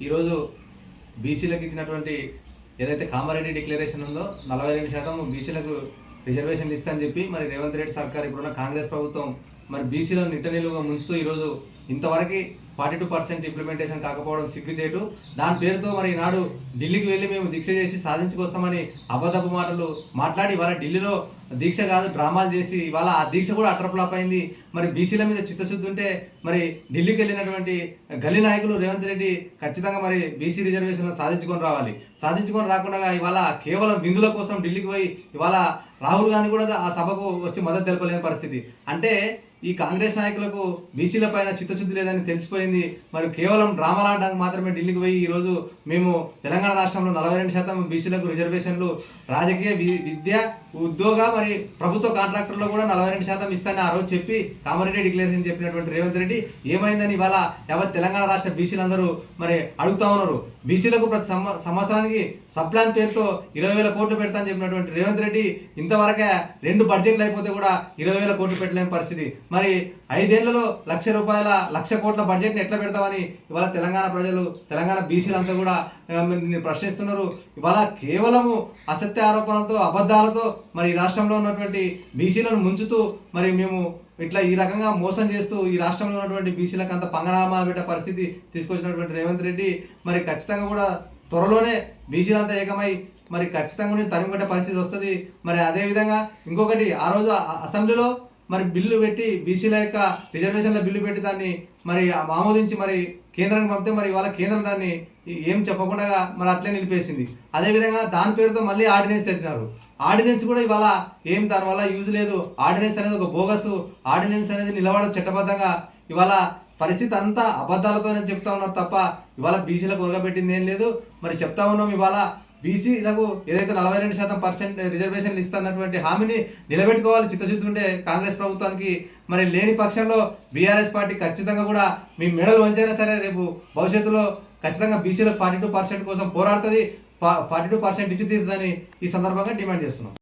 ఈరోజు బీసీలకు ఇచ్చినటువంటి ఏదైతే కామారెడ్డి డిక్లరేషన్ ఉందో నలభై రెండు శాతం బీసీలకు రిజర్వేషన్లు ఇస్తా చెప్పి మరి రేవంత్ రెడ్డి సర్కార్ ఇప్పుడున్న కాంగ్రెస్ ప్రభుత్వం మరి బీసీలను నిట్టనిలుగా ముంచుతూ ఈరోజు ఇంతవరకు ఫార్టీ టూ పర్సెంట్ ఇంప్లిమెంటేషన్ కాకపోవడం సిగ్గుచేటు. దాని పేరుతో మరి ఈనాడు ఢిల్లీకి వెళ్ళి మేము దీక్ష చేసి సాధించుకొస్తామని అబద్ధపు మాటలు మాట్లాడి ఇవాళ ఢిల్లీలో దీక్ష కాదు డ్రామాలు చేసి ఇవాళ ఆ దీక్ష కూడా అట్రప్లాప్ అయింది. మరి బీసీల మీద చిత్తశుద్ధి ఉంటే మరి ఢిల్లీకి వెళ్ళినటువంటి గల్లీ నాయకులు రేవంత్ రెడ్డి ఖచ్చితంగా మరి బీసీ రిజర్వేషన్ సాధించుకొని రావాలి. సాధించుకొని రాకుండా ఇవాళ కేవలం బిందుల కోసం ఢిల్లీకి పోయి ఇవాళ రాహుల్ గాంధీ కూడా ఆ సభకు వచ్చి మద్దతు తెలపలేని పరిస్థితి. అంటే ఈ కాంగ్రెస్ నాయకులకు బీసీల పైన చిత్తశుద్ధి లేదని తెలిసిపోయింది. మరి కేవలం డ్రామాలు ఆడడానికి మాత్రమే ఢిల్లీకి పోయి ఈరోజు మేము తెలంగాణ రాష్ట్రంలో నలభై రెండు శాతం బీసీలకు రిజర్వేషన్లు రాజకీయ వి- విద్య ఉద్యోగ మరి ప్రభుత్వ కాంట్రాక్టర్లో కూడా నలభై రెండు శాతం ఇస్తానని ఆ రోజు చెప్పి కామారెడ్డి డిక్లరేషన్ చెప్పినటువంటి రేవంత్ రెడ్డి ఏమైందని ఇవాళ యావత్ తెలంగాణ రాష్ట్ర బీసీలందరూ మరి అడుగుతా ఉన్నారు. బీసీలకు ప్రతి సంవత్సరానికి సబ్ ప్లాన్ పేరుతో ఇరవై వేల కోట్లు పెడతా అని చెప్పినటువంటి రేవంత్ రెడ్డి ఇంతవరకే రెండు బడ్జెట్లు అయిపోతే కూడా ఇరవై వేల కోట్లు పెట్టలేని పరిస్థితి. మరి ఐదేళ్ళలో లక్ష రూపాయల లక్ష కోట్ల బడ్జెట్ని ఎట్లా పెడతామని ఇవాళ తెలంగాణ ప్రజలు తెలంగాణ బీసీలంతా కూడా ప్రశ్నిస్తున్నారు. ఇవాళ కేవలము అసత్య ఆరోపణలతో అబద్ధాలతో మరి ఈ రాష్ట్రంలో ఉన్నటువంటి బీసీలను ముంచుతూ మరి మేము ఇట్లా ఈ రకంగా మోసం చేస్తూ ఈ రాష్ట్రంలో ఉన్నటువంటి బీసీలకు అంత పంగనామా పెట్టే పరిస్థితి తీసుకొచ్చినటువంటి రేవంత్ రెడ్డి మరి ఖచ్చితంగా కూడా త్వరలోనే బీసీలంతా ఏకమై మరి ఖచ్చితంగా కూడా తరిమి కొట్టే పరిస్థితి వస్తుంది. మరి అదే విధంగా ఇంకొకటి ఆ రోజు అసెంబ్లీలో మరి బిల్లు పెట్టి బీసీల యొక్క రిజర్వేషన్ల బిల్లు పెట్టి దాన్ని మరి ఆమోదించి మరి కేంద్రానికి పంపితే మరి ఇవాళ కేంద్రం దాన్ని ఏం చెప్పకుండా మరి అట్లే నిలిపేసింది. అదేవిధంగా దాని పేరుతో మళ్ళీ ఆర్డినెన్స్ తెచ్చినారు. ఆర్డినెన్స్ కూడా ఇవాళ ఏం దానివల్ల యూజ్ లేదు. ఆర్డినెన్స్ అనేది ఒక బోగస్ ఆర్డినెన్స్ అనేది నిలబడదు చట్టబద్ధంగా. ఇవాళ పరిస్థితి అంతా అబద్ధాలతోనే చెప్తా ఉన్నారు తప్ప ఇవాళ బీసీలకు ఉరగబెట్టింది ఏం లేదు. మరి చెప్తా ఉన్నాం ఇవాళ బీసీలకు ఏదైతే నలభై రెండు శాతం పర్సెంట్ రిజర్వేషన్లు ఇస్తున్నటువంటి హామీని నిలబెట్టుకోవాలి చిత్తశుద్ధి ఉంటే కాంగ్రెస్ ప్రభుత్వానికి మరి లేని పక్షంలో బీఆర్ఎస్ పార్టీ ఖచ్చితంగా కూడా మీ మెడలు వంచైనా సరే రేపు భవిష్యత్తులో ఖచ్చితంగా బీసీలకు ఫార్టీ టూ పర్సెంట్ కోసం పోరాడుతుంది ఫార్టీ టూ పర్సెంట్ ఇచ్చి తీరుతుందని ఈ సందర్భంగా డిమాండ్ చేస్తున్నాం.